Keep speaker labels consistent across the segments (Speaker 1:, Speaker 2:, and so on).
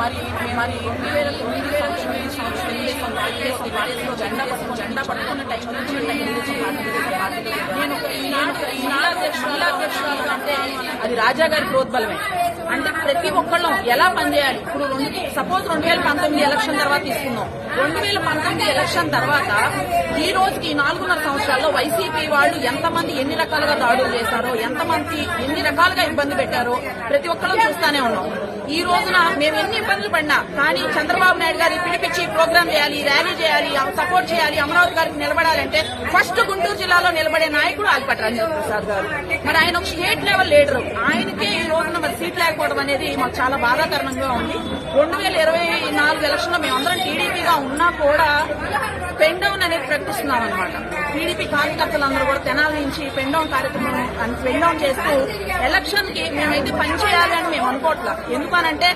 Speaker 1: మరి మరి సంవత్సరం జెండా పట్టుకుని జెండా పట్టుకున్న టైం నుంచి నేను ఒక- అధ్యక్షురాలు అంటే అది రాజా గారి ప్రోద్బలమే. అంటే ప్రతి ఒక్కళ్ళం ఎలా పనిచేయాలి? ఇప్పుడు రెండు సపోజ్ రెండు వేల పంతొమ్మిది ఎలక్షన్ తర్వాత తీసుకుందాం. రెండు వేల పంతొమ్మిది ఎలక్షన్ తర్వాత ఈ రోజుకి ఈ నాలుగున్నర సంవత్సరాల్లో వైసీపీ వాళ్ళు ఎంతమంది ఎన్ని రకాలుగా దాడులు చేశారో ఎంతమంది ఎన్ని రకాలుగా ఇబ్బంది పెట్టారో ప్రతి ఒక్కళ్ళం చూస్తానే ఉన్నాం. ఈ రోజున మేము ఎన్ని ఇబ్బందులు పడినా కానీ చంద్రబాబు నాయుడు గారి పిలిపించి ప్రోగ్రామ్ చేయాలి ర్యాలీ చేయాలి సపోర్ట్ చేయాలి అమరావతి గారికి నిలబడాలంటే ఫస్ట్ గుంటూరు జిల్లాలో నిలబడే నాయకుడు ఆల్పట్ రంజిత్ ప్రసాద్ గారు. మరి ఆయన ఒక స్టేట్ లెవెల్ లీడరు ఆయనకే ఈ రోజున మరి సీట్ లేకపోవడం అనేది మాకు చాలా బాధాకరణంగా ఉంది. రెండు వేల ఇరవై నాలుగు ఎలక్షన్లో మేమందరం టీడీపీగా ఉన్నా కూడా పెన్ డౌన్ అనేది ప్రకటిస్తున్నాం అనమాట టీడీపీ కార్యకర్తలందరూ కూడా తెనాల నుంచి పెన్ కార్యక్రమం పెన్ చేస్తూ ఎలక్షన్కి మేమైతే పనిచేయాలని మేము అనుకోవట్లా. ఎందుకనంటే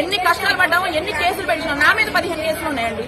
Speaker 1: ఎన్ని కష్టాలు పడ్డామో ఎన్ని కేసులు పెట్టినా నా మీద పదిహేను కేసులు ఉన్నాయండి.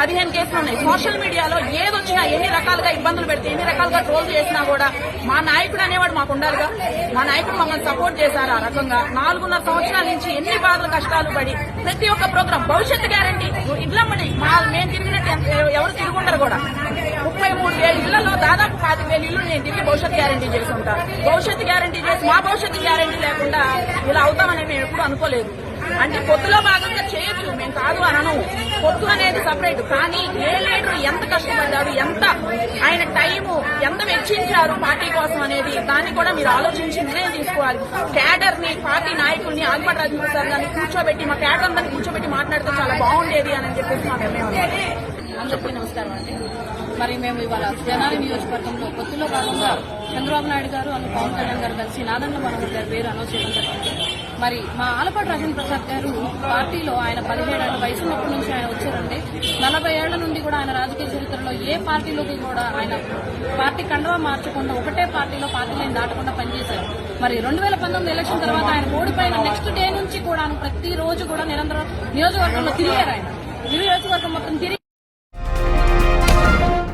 Speaker 1: పదిహేను కేసులు ఉన్నాయి. సోషల్ మీడియాలో ఏదొచ్చినా ఎన్ని రకాలుగా ఇబ్బందులు పెడితే ఎన్ని రకాలుగా ట్రోల్ చేసినా కూడా మా నాయకుడు అనేవాడు మాకు ఉండాలిగా. మా నాయకుడు మమ్మల్ని సపోర్ట్ చేశారు ఆ రకంగా. నాలుగున్నర సంవత్సరాల నుంచి ఎన్ని బాధలు కష్టాలు పడి ప్రతి ఒక్క ప్రోగ్రాం భవిష్యత్తు గ్యారంటీ ఇళ్ళమ్మడి మా మేము తిరిగినట్టు ఎవరు తిరుగుండరు కూడా. దాదాపు పాతి నేను తిరిగి భవిష్యత్ గ్యారంటీ చేసి ఉంటా భవిష్యత్తు గ్యారంటీ చేసి మా భవిష్యత్తు గ్యారంటీ లేకుండా ఇలా అవుతామని మేము ఎప్పుడు అనుకోలేదు. అంటే పొత్తులో భాగంగా చేయొచ్చు మేము కాదు అనను పొత్తు అనేది సపరేట్ కానీ ఏ లీడర్ ఎంత కష్టపడ్డాడు ఎంత ఆయన టైము ఎంత వెచ్చించారు పార్టీ కోసం అనేది దాన్ని కూడా మీరు ఆలోచించి నిర్ణయం తీసుకోవాలి. క్యాడర్ని పార్టీ నాయకుల్ని ఆల్పట్ రాజమోహన్ గారిని కూర్చోబెట్టి మా క్యాడర్ అందరినీ కూర్చోబెట్టి మాట్లాడితే చాలా బాగుండేది అని చెప్పేసి మా నిర్ణయం
Speaker 2: అందరికీ నమస్కారం అండి. మరి మేము ఇవాళ జనాలి నియోజకవర్గంలో పొత్తులో భాగంగా చంద్రబాబు నాయుడు గారు అను పవన్ కళ్యాణ్ గారు కలిసి నాదన్న మనోహర్ గారి పేరు అనౌన్స్ చేయడం జరిగింది. మరి మా ఆలపాటి రాజేంద్ర ప్రసాద్ గారు పార్టీలో ఆయన పదిహేడేళ్ళ వయసు ఉన్నప్పటి నుంచి ఆయన వచ్చారండి. నలభై ఏళ్ళ నుండి కూడా ఆయన రాజకీయ చరిత్రలో ఏ పార్టీలోకి కూడా ఆయన పార్టీ కండవా మార్చకుండా ఒకటే పార్టీలో పార్టీలను దాటకుండా పనిచేశారు. మరి రెండు వేల పంతొమ్మిది ఎలక్షన్ తర్వాత ఆయన ఓడిపోయిన నెక్స్ట్ డే నుంచి కూడా ప్రతి రోజు కూడా నిరంతరం నియోజకవర్గంలో తిరిగారు ఆయన. నియోజకవర్గం మొత్తం తిరిగి